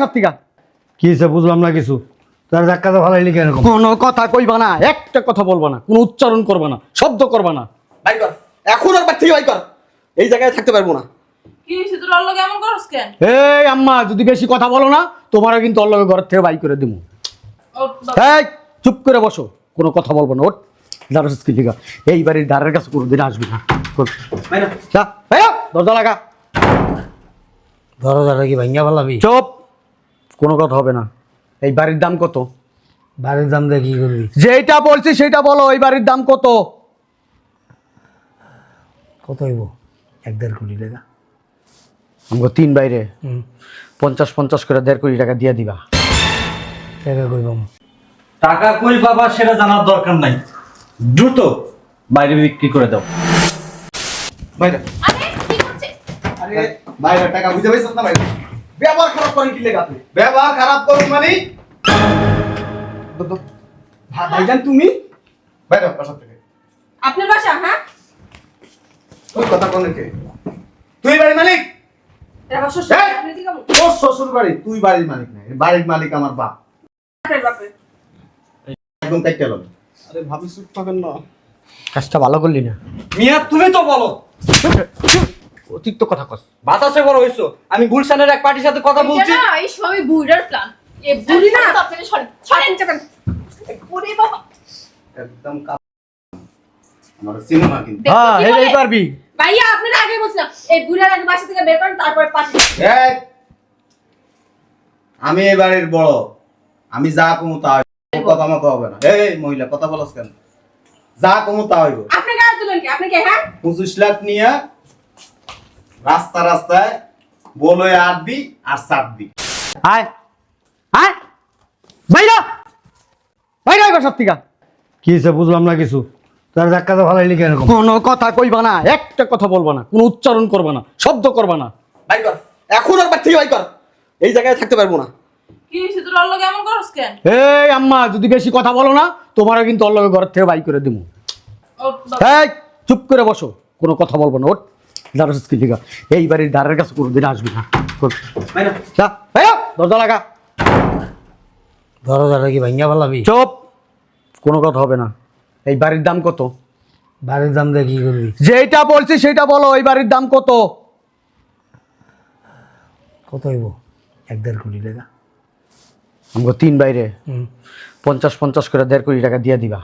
বাসার থেকে? কি হয়েছে বুঝলাম না কিছু। তার ভালাই কেন কোনো কথা কইবা না একটা কথা বলবা না কোনো উচ্চারণ করবা না শব্দ করবা না। বাই কর। এখন আর বাড়ি থেকে বাই কর। এই জায়গায় থাকতে পারব না। কি হয়েছে তোর অল্লগ এমন করস কেন? এই আম্মা যদি বেশি কথা বলো না তোমারও কিন্তু অল্লগে ঘর থেকে বাই করে দিব এই চুপ করে বসো কোনো কথা বলব না ওট দারস কি লিগা এই বাড়ির দ্বারের কাছে কোনোদিন আসবি না। দরজা লাগা। দরজাটা কি ভাঙ্গা ফেলাবি। চুপ। কোনো কথা হবে না। এই বাড়ির দাম কত? বাড়ির দাম দিয়ে কি করবি? যেটা বলছি সেটা বলো এই বাড়ির দাম কত? কত হইব? এক দেড় কোটি টাকা। আমাকে তিন বাইরে। পঞ্চাশ পঞ্চাশ করে দেড় কোটি টাকা দিয়ে দিবা। টাকা কইবাম টাকা কই বাবা সেটা জানার দরকার নাই। দ্রুত বাইরে বিক্রি করে দাও। বাইরে। আরে কি করছে আরে বাইরে টাকা বুঝে পাইছিস না বাইরে? ব্যবহার খারাপ করেন কি লেগে আপনি? ব্যবহার খারাপ করুন মানে? ভাইজান তুমি? বাইরে বাসা থেকে। আপনার বাসা হ্যাঁ? তুই কথা কোন কে তুই বাড়ির মালিক? তোর শ্বশুর বাড়ি তুই বাড়ির মালিক না। বাড়ির মালিক আমার বাপ। বাপে একদম কাইটে লবে আরে ভাবি চুপ থাকেন না। কাজটা ভালো করলি না। মিয়া তুমি তো বলো। অতিরিক্ত কথা কস। বাতাসে বড় হইছো। আমি গুলশানের এক পার্টির সাথে কথা বলছি। না এই সবই বুড়ার প্ল্যান এ বুড়ি না আপনি সরেন সরেন যাবেন ওরে বাবা। একদম কা আমার সিনেমা কিন্তু। হ্যাঁ বলে? পারবি। ভাইয়া আপনারা আগে বলছিলাম এই বুড়ার আগে বাসা থেকে বের করেন তারপরে পাঠিয়ে এই! আমি এই বাড়ির বড়। আমি যা কমু তা কথা মতো হবে না। এই মহিলা কথা বলছ কেন? যা কমু তা হইব। আপনি গায়ে তুলেন কি? আপনি কে হ্যাঁ? পঁচিশ লাখ নিয়ে রাস্তা রাস্তায় বলে আটবি আর চাটবি আয়। আয়। বাইরা বাইরা বাসার থেকে কি হয়েছে বুঝলাম না কিছু। তার ধাক্কাতে ভালাই কেন এরকম। কোনো কথা কইবা না একটা কথা বলবা না কোনো উচ্চারণ করবা না শব্দ করবা না। বাই কর। এখন আর বাড়ি থেকে বাই কর। এই জায়গায় থাকতে পারব না। কি হয়েছে তোর অল্লগ এমন করস কেন? এই আম্মা যদি বেশি কথা বলো না তোমারও কিন্তু অল্লগে ঘর থেকে বাই করে দিব এই চুপ করে বসো কোনো কথা বলব না ওট দারস কি লিগা এই বাড়ির দ্বারের কাছে কোনোদিন আসবি না। দরজা লাগা। দরজাটা কি ভাঙ্গা চুপ। কোনো কথা হবে না। এই বাড়ির দাম কত? বাড়ির দাম দিয়ে কি করবি? যেটা বলছি সেটা বলো এই বাড়ির দাম কত? কত হইব? এক দেড় কোটি টাকা। আমাকে তিন বাইরে। পঞ্চাশ পঞ্চাশ করে দেড় কোটি টাকা দিয়ে দিবা।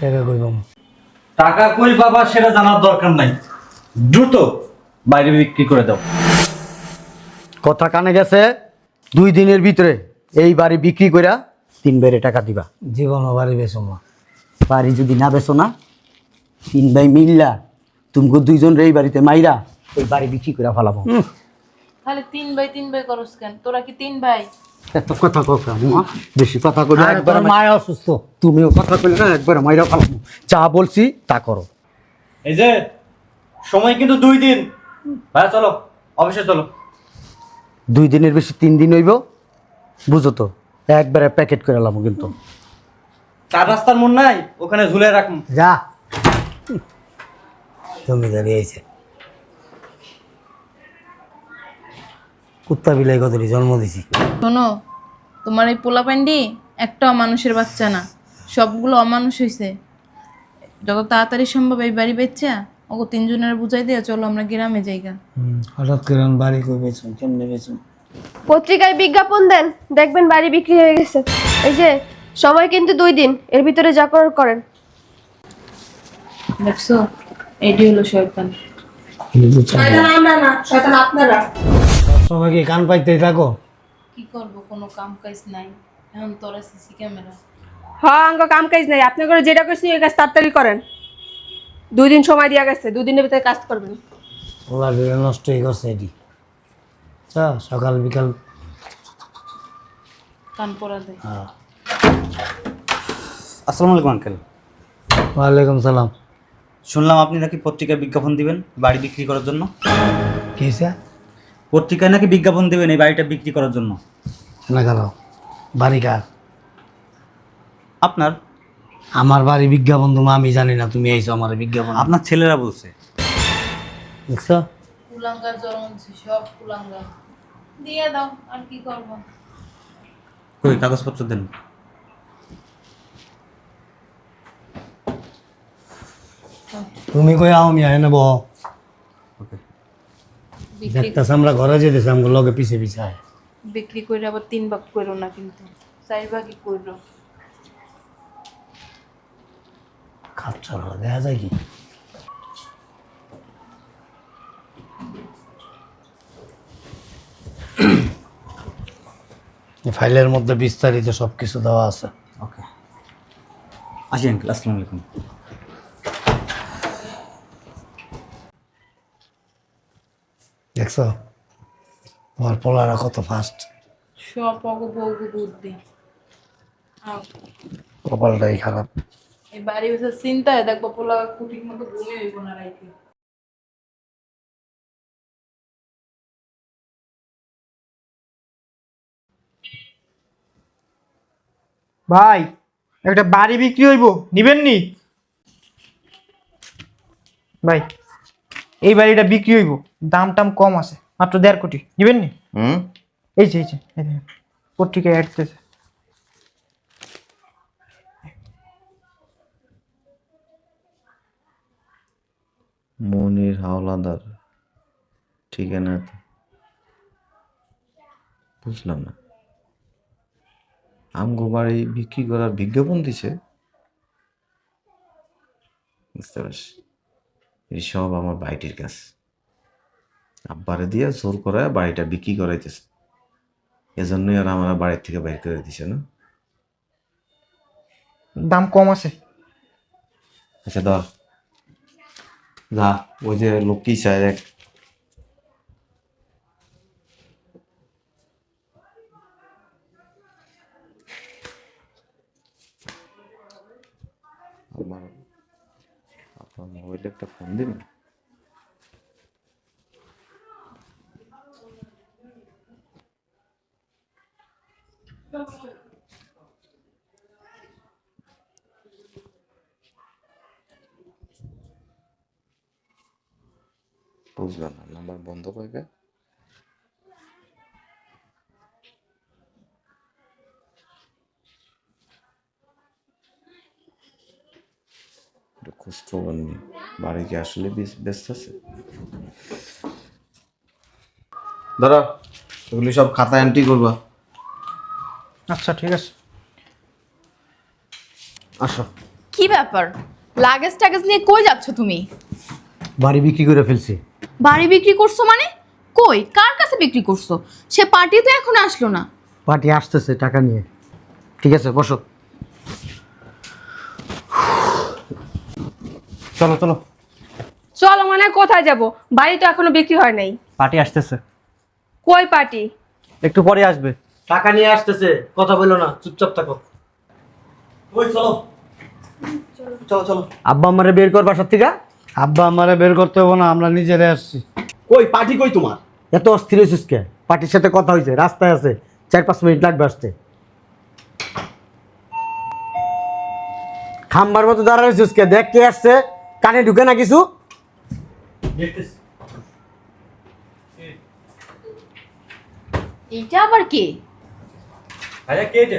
টাকা কইবাম টাকা কই বাবা সেটা জানার দরকার নাই। দ্রুত বাইরে বিক্রি করে দাও। কথা কানে গেছে দুই দিনের ভিতরে এই বাড়ি বিক্রি কইরা তিন বাইরে টাকা দিবা। জীবন বাড়ি না। বাড়ি যদি না বেছো না তিন ভাই মিল্লা তুমি দুইজন এই বাড়িতে মাইরা এই বাড়ি বিক্রি করে ফেলাবো। খালি তিন ভাই তিন ভাই করস কেন? তোরা কি তিন ভাই? এত কথা কথা বেশি কথা আরে একবার মায় অসুস্থ। তুমিও কথা কইলে না একবার মাইরা ফেলাবো। যা বলছি তা করো। এই যে সময় কিন্তু দুই দিন। ভাই চলো অফিসে চলো। দুই দিনের বেশি তিন দিন হইব? বুঝো তো একবারে প্যাকেট করে লামো কিন্তু। চার রাস্তার মন নাই ওখানে ঝুলে রাখুন। যা। জমিদারি আইছে। কুত্তা বিলাই কতটি জন্ম দিছি। শোনো তোমার এই পোলা প্যান্ডি একটাও মানুষের বাচ্চা না সবগুলো অমানুষ হয়েছে যত তাড়াতাড়ি সম্ভব এই বাড়ি বেচা ওকে তিনজনের বুঝাই দিয়ে চলো আমরা গ্রামে যাইগা। হঠাৎ করে আমি বাড়ি কই বেচুন কেমনে বেচুন পত্রিকায় বিজ্ঞাপন দেন দেখবেন বাড়ি বিক্রি হয়ে গেছে। এই যে সময় কিন্তু দুই দিন এর ভিতরে যা করার করেন। দেখছ এটি হলো শয়তান। আমরা না শয়তান আপনারা। সময় কি কান পাইতেই থাকো। কি করব কোনো কাম কাজ নাই। এখন তোরা সিসি ক্যামেরা। হ্যাঁ আঙ্ক কাম কাজ নাই। আপনি করে যেটা করছি ওই কাজ তাড়াতাড়ি করেন। দুই দিন সময় দেওয়া গেছে দুই দিনের ভিতরে কাজ করবেন ওলা বিলে নষ্ট হয়ে গেছে এটি। চা সকাল বিকাল। কান হ্যাঁ। আসসালামু আলাইকুম আঙ্কেল। ওয়ালাইকুম সালাম। শুনলাম আপনি নাকি পত্রিকায় বিজ্ঞাপন দিবেন বাড়ি বিক্রি করার জন্য। কি হয়েছে? পত্রিকায় নাকি বিজ্ঞাপন দিবেন এই বাড়িটা বিক্রি করার জন্য। না গেল বাড়ি কার? আপনার? আমার বাড়ি বিজ্ঞাপন তুমি আমি জানি না তুমি আইছো আমার বিজ্ঞাপন। আপনার ছেলেরা বলছে। দেখছ? কুলাঙ্গার জন্ম সব কুলাঙ্গার। দিয়ে দাও আর কি করব? কই কাগজপত্র দেন। তুমি কই আও মিয়া এনে বহ ওকে। বিক্রি আমরা ঘরে যেতেছি আমগো লগে পিছে পিছে। বিক্রি করে আবার তিন ভাগ করো না কিন্তু চার ভাগই করো না দেখা যায় কি ফাইলের মধ্যে বিস্তারিত সব কিছু দেওয়া আছে ওকে আসি আঙ্কেল আসসালামু আলাইকুম দেখছ তোমার পোলারা কত ফাস্ট সব অগো বুদ্ধি কপালটাই খারাপ এই বাড়ি বসে চিন্তায় দেখব পোলা কুটির মতো ঘুমিয়ে হইব না রাইতে। ভাই একটা বাড়ি বিক্রি হইব নিবেন নি? ভাই এই বাড়িটা বিক্রি হইব দাম টাম কম আছে মাত্র দেড় কোটি নিবেন নি? হুম? এই যে এই যে পত্রিকায় অ্যাড মনির হাওলাদার ঠিকানা বুঝলাম না। আমগো বাড়ি বিক্রি করার বিজ্ঞাপন দিছে। বুঝতে পারছি। এই সব আমার বাড়িটির কাজ। আব্বারে দিয়ে জোর করায় বাড়িটা বিক্রি করাইতেছে। এজন্যই আর আমরা বাড়ির থেকে বাইর করে দিছে না। দাম কম আছে। আচ্ছা ধর। যা ওই যে লোকটি চায় এক। আমার আপনার মোবাইলে একটা ফোন দিন বুঝলাম না নাম্বার বন্ধ করে গে একটু খোঁজ খবর নেই বাড়ি কি আসলে বেশ- ব্যস্ত আছে? ধরো এগুলি সব খাতা এন্ট্রি করবা। আচ্ছা ঠিক আছে। আসো। কি ব্যাপার? লাগেজ টাগেজ নিয়ে কই যাচ্ছ তুমি? বাড়ি বিক্রি করে ফেলছি। বাড়ি বিক্রি করছ মানে? কই? কার কাছে বিক্রি করছ? সে পার্টি তো এখন আসলো না। পার্টি আসতেছে টাকা নিয়ে। ঠিক আছে বসো। চলো চলো। চলো মানে কোথায় যাব? বাড়ি তো এখনও বিক্রি হয় নাই। পার্টি আসতেছে। কই পার্টি? একটু পরে আসবে। টাকা নিয়ে আসতেছে কথা বলো না চুপচাপ থাকো। ওই চলো। চলো চলো আব্বা আমারে বের কর বাসার থেকে। আব্বা আমারে বের করতে হব না আমরা নিজেরাই আসছি। কই পার্টি কই তোমার? এত অস্থির হয়েছিস কে? পার্টির সাথে কথা হয়েছে রাস্তায় আছে চার পাঁচ মিনিট লাগবে আসতে। খাম্বার মতো দাঁড়া রয়েছিস কে? দেখ কে আসছে কানে ঢুকে না কিছু? এইটা আবার কে? ভাইয়া কে এটা?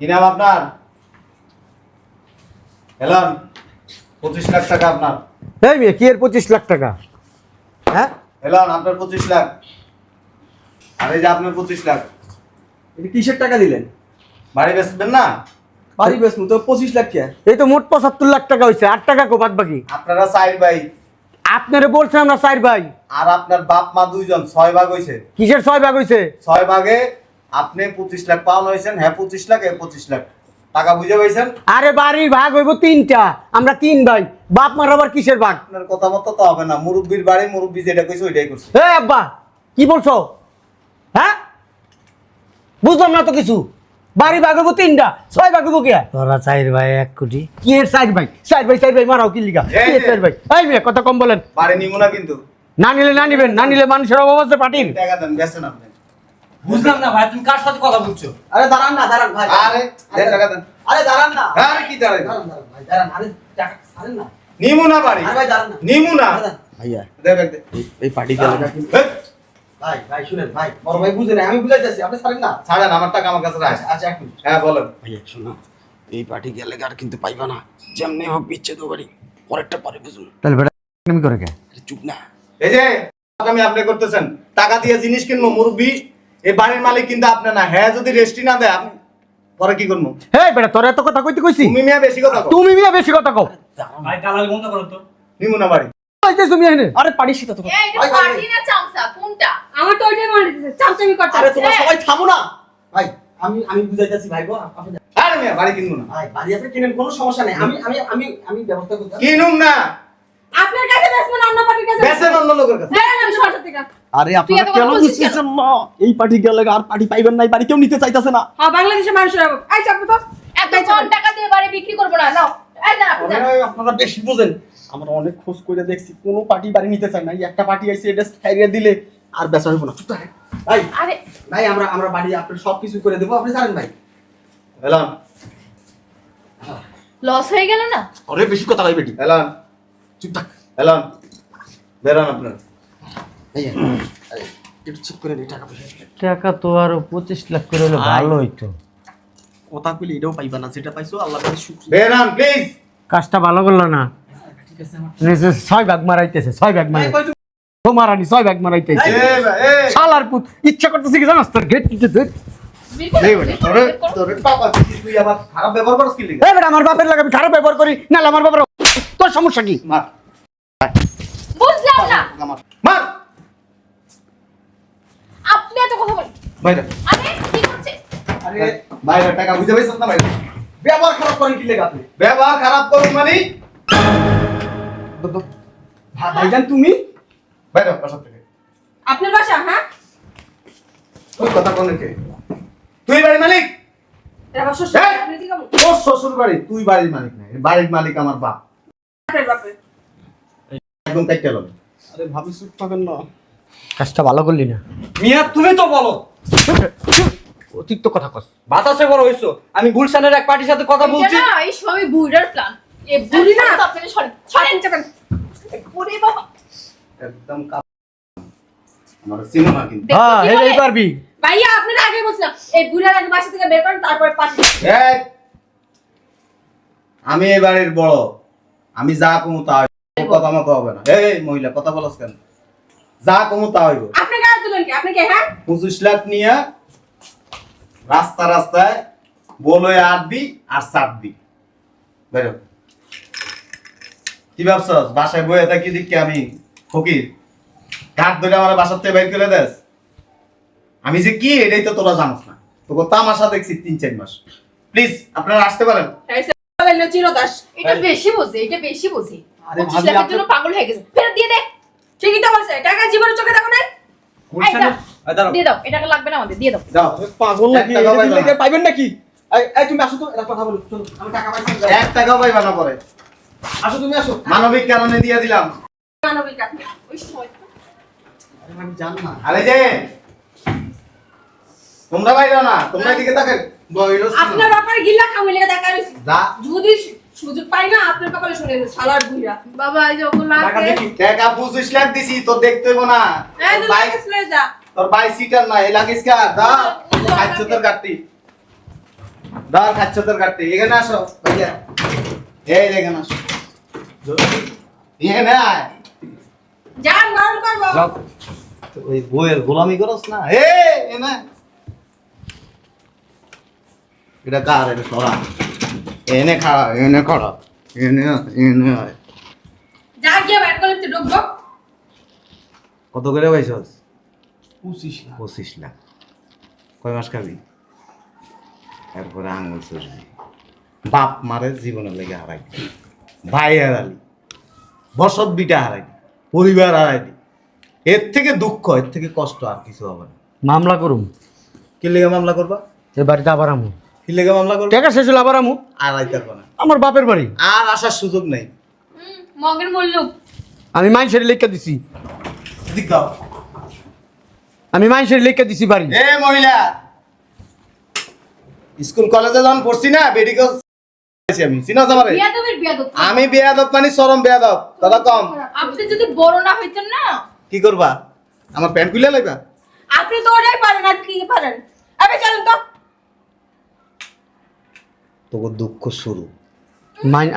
কি নাম আপনার? এলান পঁচিশ লাখ টাকা আপনার। এই মেয়ে কি এর পঁচিশ লাখ টাকা? হ্যাঁ? এলান আপনার পঁচিশ লাখ। আর এই যে আপনার পঁচিশ লাখ। এটা কিসের টাকা দিলেন? বাড়ি বেচবেন না? বাড়ি বেসমু তো পঁচিশ লাখ কে? এই তো মোট পঁচাত্তর লাখ টাকা হয়েছে আট টাকা কো বাদ বাকি। আপনারা চার ভাই। আপনারে বলছেন আমরা চার ভাই। আর আপনার বাপ মা দুইজন ছয় ভাগ হয়েছে কিসের ছয় ভাগ হয়েছে ছয় ভাগে আপনি পঁচিশ লাখ পাওয়ানো হয়েছেন হ্যাঁ পঁচিশ লাখ এ পঁচিশ লাখ। টাকা বুঝে পাইছেন? আরে বাড়ির ভাগ হইব তিনটা। আমরা তিন ভাই। বাপ মার আবার কিসের ভাগ? আপনার কথা মতো তো হবে না। মুরব্বীর বাড়ি মুরব্বী যেটা কইছে ওইটাই করছে। এ আব্বা কি বলছো? হ্যাঁ? বুঝলাম না তো কিছু। বাড়ি ভাগ হইব তিনটা। ছয় ভাগ হইব কে? তোরা চাইর ভাই এক কোটি। কি এর চার ভাই? চার ভাই চার ভাই মারাও কি লিগা? কি এর। চার ভাই? এই মেয়ে কথা কম বলেন। বাড়ি নিব না কিন্তু। না নিলে না নিবেন না নিলে মানুষের অভাব আছে পার্টির টাকা দেন বেচেন আপনি। বুঝলাম না ভাই তুমি কার সাথে কথা বলছো? আরে দাঁড়ান না দাঁড়ান ভাই আরে দেন টাকা দেন। আরে দাঁড়ান না। আরে কি দাঁড়াই দাঁড়ান দাঁড়ান ভাই দাঁড়ান। আরে টাকা ছাড়েন না। নিমু না বাড়ি। আরে ভাই দাঁড়ান না। নিমু না। ভাইয়া দে ব্যাগ দে এই পার্টি গেলে এই, ভাই ভাই শুনেন ভাই বড় ভাই বুঝে না আমি বুঝাইতেছি আপনি ছাড়েন না। ছাড়েন আমার টাকা আমার কাছে রাখ। আচ্ছা এক মিনিট। হ্যাঁ বলেন। ভাইয়া শোনো এই পার্টি গেলে আর কিন্তু পাইবা না। যেমনি হোক বিচ্ছেদ বাড়ি পরেরটা পরে বুঝুন। তাহলে বেটা আমি করে কে? চুপ না। এই যে আমি আপনি করতেছেন টাকা দিয়ে জিনিস কিনবো মুরব্বী এই বাড়ির মালিক কিন্তু আপনি না। হ্যাঁ যদি রেস্টি না দেয় আপনি পরে কি করব? হে বেটা তোর এত কথা কইতে কইছি? তুমি মিয়া বেশি কথা কও। তুমি মিয়া বেশি কথা কও। ভাই দালাল বন্ধ করো তো। নিমুনা বাড়ি। তুমি এখানে? আরে পার্টির সাথে তো এটা পার্টি না চামচা। কোনটা? আমার তো ওইটাই মনে দিতেছে চামচামি করতে আরে তোমরা সবাই থামো না। ভাই আমি আমি বুঝাইতেছি ভাই আপনি আরে মিয়া বাড়ি কিনবো না। ভাই বাড়ি আপনি কিনেন কোনো সমস্যা নেই। আমি আমি আমি আমি ব্যবস্থা করতে কিনুম না। আপনার কাছে বেসবেন অন্য পার্টির কাছে? বেসেন অন্য লোকের কাছে? হ্যাঁ থেকে। আরে আপনারা কেন বুঝতেছেন না? এই পার্টি গেলে আর পার্টি পাইবেন না এই বাড়ি কেউ নিতে চাইতেছে না। হ্যাঁ বাংলাদেশের মানুষের আই চাপো তো এত কম টাকা দিয়ে বাড়ি বিক্রি করব না নাও। এই না আপনারা বেশি বুঝেন। আমরা অনেক খোঁজ করে দেখছি কোনো পার্টি বাড়ি নিতে চায় না। এই একটা পার্টি আইছে এটা দিলে আর বেচা হইব না। চুপ থাকেন ভাই আরে। ভাই আমরা আমরা বাড়ি আপনার সব কিছু করে দেবো। আপনি জানেন ভাই। এলান। লস হয়ে গেল না? অনেক বেশি কথা ভাই বেটি। এলান। চুপ থাক। এলান বেরান আপনার। এই যে, এই, একটু চুপ করে টাকা পয়সা। টাকা তো আরও পঁচিশ লাখ করে হলে ভালো হইতো। কথা কইলে এটাও পাইবা না যেটা পাইছো আল্লাহ কাছে শুকরিয়া। বেরান প্লিজ কাজটা ভালো করল না। আমার নিজে ছয় ভাগ মারাইতেছে ছয় ভাগ মারাই তো মারানি ছয় ভাগ মারাইতেছে। এ ভাই, এ শালার পুত ইচ্ছা করতেছে কি জানাস তোর গেট নিতে ধর। বের করো, বের করো, বের করো। তোরে বাবা তুই আবার খারাপ ব্যবহার করছিস কি লিগে? এই বেটা আমার বাপের লাগে আমি খারাপ ব্যবহার করি নাহলে আমার বাপের সমস্যা কি? মার। বুঝলাম না। মার। মার আপনি এত কথা বলেন। বাইরে। আরে কি করছে? আরে বাইরে টাকা বুঝে পাইছিস না বাইরে? ব্যবহার খারাপ করেন কি লেগে আপনি? ব্যবহার খারাপ করুন মানে? ভাইজান তুমি? বাইরে বাসা থেকে। আপনার বাসা হ্যাঁ? ওই কথা কোন কে? তুই বাড়ির মালিক? তোর শ্বশুর বাড়ি তুই বাড়ির মালিক না বাড়ির মালিক আমার বাপ। একদম কাইটা লবে আরে ভাবি চুপ থাকেন না। কাজটা ভালো করলি না। মিয়া তুমি তো বলো। অতিরিক্ত কথা কস। বাতাসে বড় হইছো। আমি গুলশানের এক পার্টির সাথে কথা বলছি। না এই সবই বুড়ার প্ল্যান এ বুড়ি না তো আপনাকে সরেন সরেন যাবেন ওরে বাবা। একদম আমার সিনেমা কিন্তু। হ্যাঁ এই পারবি। ভাইয়া আপনারা আগে বলছিলাম এই বুড়ার আগে বাসা থেকে বের করেন তারপরে পার্টি। এই! আমি এই বাড়ির বড়। আমি যা কমু তা কথা মতো হবে না। এই মহিলা কথা বলস কেন? যা কমু তা হইব। আপনি গায়ে তুলেন কি? আপনি কে হ্যাঁ? পঁচিশ লাখ নিয়ে রাস্তা রাস্তায় বলে আটবি আর চাপবি বেরো। কি ভাবছস? বাসায় বয়ে থাকি দেখি আমি ফকির। কাঠ ধরে আমার বাসার থেকে বের করে দেস। আমি যে কি এটাই তো তোরা জানোস না। তোকে তামাশা দেখছি তিন চার মাস। প্লিজ আপনারা আসতে পারেন। চিরদাস। এটা বেশি বোঝে এটা বেশি বোঝে। পঁচিশ লাখের জন্য পাগল হয়ে গেছে। ফেরত দিয়ে দে। ঠিকই তো বলছে টাকা জীবনের চোখে দেখো না। দিয়ে দাও এটা লাগবে আমাদের দিয়ে দাও। পাগল নাকি? পাইবেন নাকি? এই তুমি আসো তো এটা কথা বলো চলো আমি টাকা পাইছি এক টাকাও পাইবা না পরে। আসো তুমি আসো। মানবিক কারণে দিয়ে দিলাম। মানবিক আপনি ওই আরে আমি জানি না। আরে যে তোমরা বাইরে না তোমরা এদিকে বইরো আপনার খামে লেগে দেখা রইছে। যদি সুযোগ পাই না আপনার কপালে শুনে শালার বাবা এই যে ওগুলো টাকা লাখ দিছি তোর দেখতে হইব না। বাইক চলে যা। তোর বাইক সিটার না এ লাগিস কা দা খাচ্ছ তোর দা খাচ্ছ তোর এখানে আসো ভাইয়া। এই এখানে আসো। এখানে আয়। যান করব। ওই বইয়ের গোলামি করস না। এ এনে। এটা কার? এটা সরা। এনে খাড়া এনে খাড়া এনে এনে। যা গিয়ে ব্যাট করলে তো ঢুকবো। কত করে পাইছস? পঁচিশ লাখ। পঁচিশ লাখ। কয় মাস খাবি? এরপরে আঙুল চুষবি বাপ মারে জীবনের লেগে হারাই ভাই হারালি। বসত বিটা হারাইলি পরিবার হারাইলি এর থেকে দুঃখ এর থেকে কষ্ট আর কিছু হবে না। মামলা করুম। কি লেগে মামলা করবা? এ বাড়িতে আবার আমু। মামলা করবা। টাকা শেষ হলে আবার আমু। আর আইতে পারবা না। আমার বাপের বাড়ি। আর আসার সুযোগ নেই। হুম, মগের আমি মাইনসের লেখা দিছি। দিক দাও। আমি মাইনসের লেখা দিছি বাড়ি। এ মহিলা স্কুল কলেজে যখন পড়ছি না আছি আমি। বিয়াদব। আমি বেয়াদব মানে চরম বেয়াদব। দাদা কম। আপনি যদি বড় না হইতেন না? কি করবা? আমার প্যান্ট খুলে লাইবা? আপনি তো ওটাই পারেন আর কি পারেন? আবে চলেন তো। তোকে দুঃখ শুরু।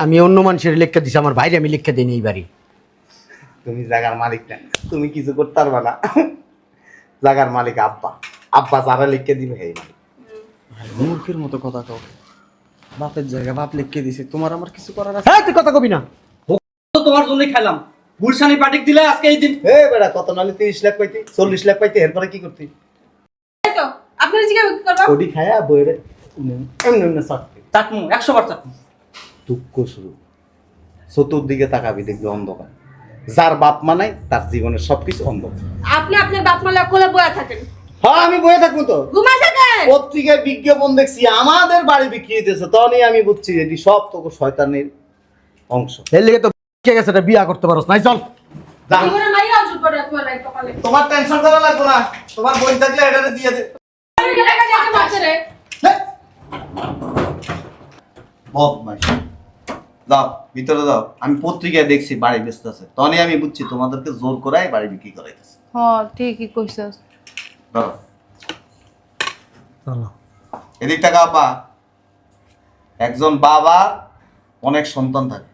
আমি অন্য মানুষের লেখা দিছি আমার বাইরে আমি লেখা দিই এই বাড়ি তুমি জাগার মালিক না তুমি কিছু করতে পারবা না। জাগার মালিক আব্বা। আব্বা যারা লিখে দিবে সেই মালিক। মূর্খের মতো কথা কও। বাপের জায়গা বাপ লিখকে দিছে তোমার আমার কিছু করার আছে? হ্যাঁ তুই কথা কবি না। তো তোমার জন্যই খাইলাম। গুলশানি পাটিক দিলে আজকে এই দিন। হে বেড়া কত নালে তিরিশ লাখ পাইতি চল্লিশ লাখ পাইতি এরপরে কি করতি? এই তো আপনার জিজ্ঞাসা করব? কোটি খায়া বইরে এমনি এমনি চাকরি চাকমু একশো বার চাকমু দুঃখ শুরু। চতুর্দিকে তাকাবি দেখবি অন্ধকার। যার বাপ মানাই তার জীবনের সবকিছু অন্ধকার। আপনি আপনার বাপ মালা কোলে বয়া থাকেন। হ্যাঁ আমি বয়ে থাকব তো। ঘুমায় থাকেন? পত্রিকায় বিজ্ঞাপন দেখছি আমাদের বাড়ি বিক্রি হইতেছে তখনই আমি বুঝছি এটি সব তোকে শয়তানের অংশ। এর লেগে তো কে গেছে এটা বিয়া করতে পারোস নাই চল। তোমার টেনশন করা লাগবে না তোমার বই থাকলে এটা দিয়ে দে। বদমাইশ যাও ভিতরে যাও। আমি পত্রিকায় দেখছি বাড়ি ব্যস্ত আছে। তখনই আমি বুঝছি তোমাদেরকে জোর করাই বাড়ি বিক্রি করাইতেছে। হ ঠিকই কইছস। ধরো চলো। এদিক টাকা আপা একজন বাবা অনেক সন্তান থাকে।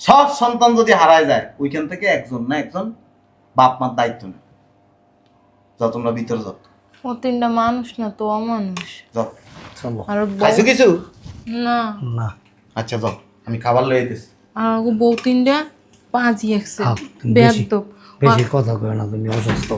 সব সন্তান যদি হারায় যায় ওইখান থেকে একজন না একজন বাপ মার দায়িত্ব নেয়। যাও তোমরা ভিতরে যাও। ও তিনটা মানুষ না তো অমানুষ। যাও। চলো। আর বউ- খাইছো কিছু? না। না। আচ্ছা যাও। আমি খাবার লয়ে দিতেছি আর ওগো বউ তিনটা পাঁচই একছে তুমি বেশি- বেশি কথা কয় না তুমি অসুস্থ।